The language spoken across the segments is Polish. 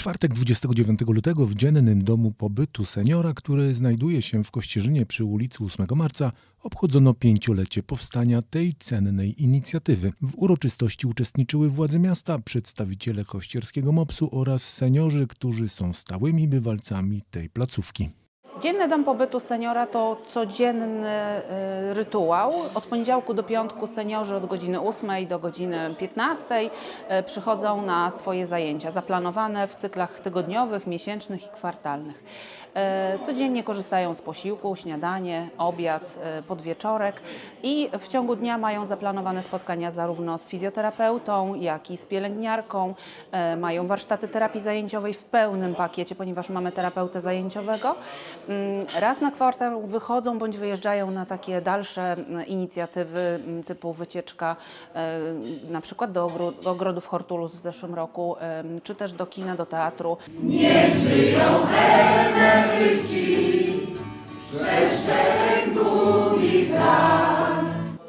czwartek 29 lutego w dziennym domu pobytu seniora, który znajduje się w Kościerzynie przy ulicy 8 marca, obchodzono pięciolecie powstania tej cennej inicjatywy. W uroczystości uczestniczyły władze miasta, przedstawiciele kościerskiego MOPS-u oraz seniorzy, którzy są stałymi bywalcami tej placówki. Dzienny dom pobytu seniora to codzienny y, rytuał. Od poniedziałku do piątku seniorzy od godziny 8 do godziny 15 y, przychodzą na swoje zajęcia zaplanowane w cyklach tygodniowych, miesięcznych i kwartalnych. Y, Codziennie korzystają z posiłku, śniadanie, obiad, podwieczorek i w ciągu dnia mają zaplanowane spotkania zarówno z fizjoterapeutą, jak i z pielęgniarką. Mają warsztaty terapii zajęciowej w pełnym pakiecie, ponieważ mamy terapeutę zajęciowego. Mm, Raz na kwartał wychodzą bądź wyjeżdżają na takie dalsze mm, inicjatywy mm, typu wycieczka e, na przykład do ogro- do ogrodów Hortulus w zeszłym roku, em, czy też do kina, do teatru.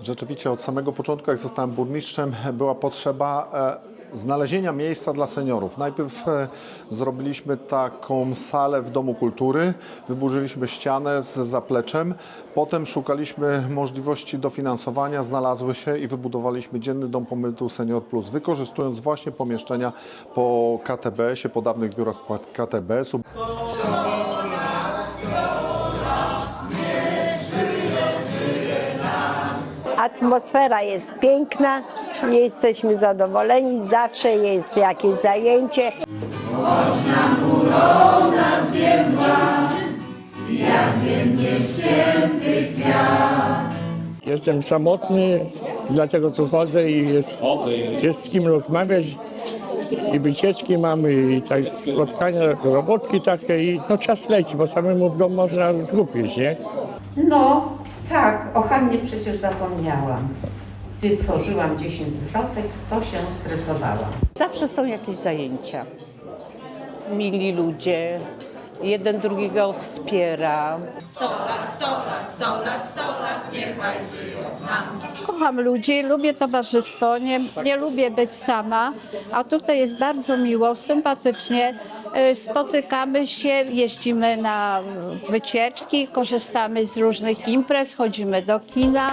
Rzeczywiście od samego początku, jak zostałem burmistrzem, była potrzeba e, znalezienia miejsca dla seniorów. Najpierw e, zrobiliśmy taką salę w Domu Kultury, wyburzyliśmy ścianę z zapleczem, potem szukaliśmy możliwości dofinansowania, znalazły się i wybudowaliśmy dzienny dom pobytu Senior Plus, wykorzystując właśnie pomieszczenia po KTBS-ie, po dawnych biurach KTBS-u. Atmosfera jest piękna, jesteśmy zadowoleni, zawsze jest jakieś zajęcie. Jestem samotny, dlatego tu chodzę i jest, jest z kim rozmawiać. I wycieczki mamy, i tak spotkania, robotki takie i no czas leci, bo samemu w domu można zgubić, nie? No, tak, o Hannie przecież zapomniałam. Gdy tworzyłam 10 zwrotek, to się stresowałam. Zawsze są jakieś zajęcia. Mili ludzie, jeden drugiego wspiera. Kocham ludzi, lubię towarzystwo, nie, nie lubię być sama, a tutaj jest bardzo miło, sympatycznie. Y, Spotykamy się, jeździmy na wycieczki, korzystamy z różnych imprez, chodzimy do kina.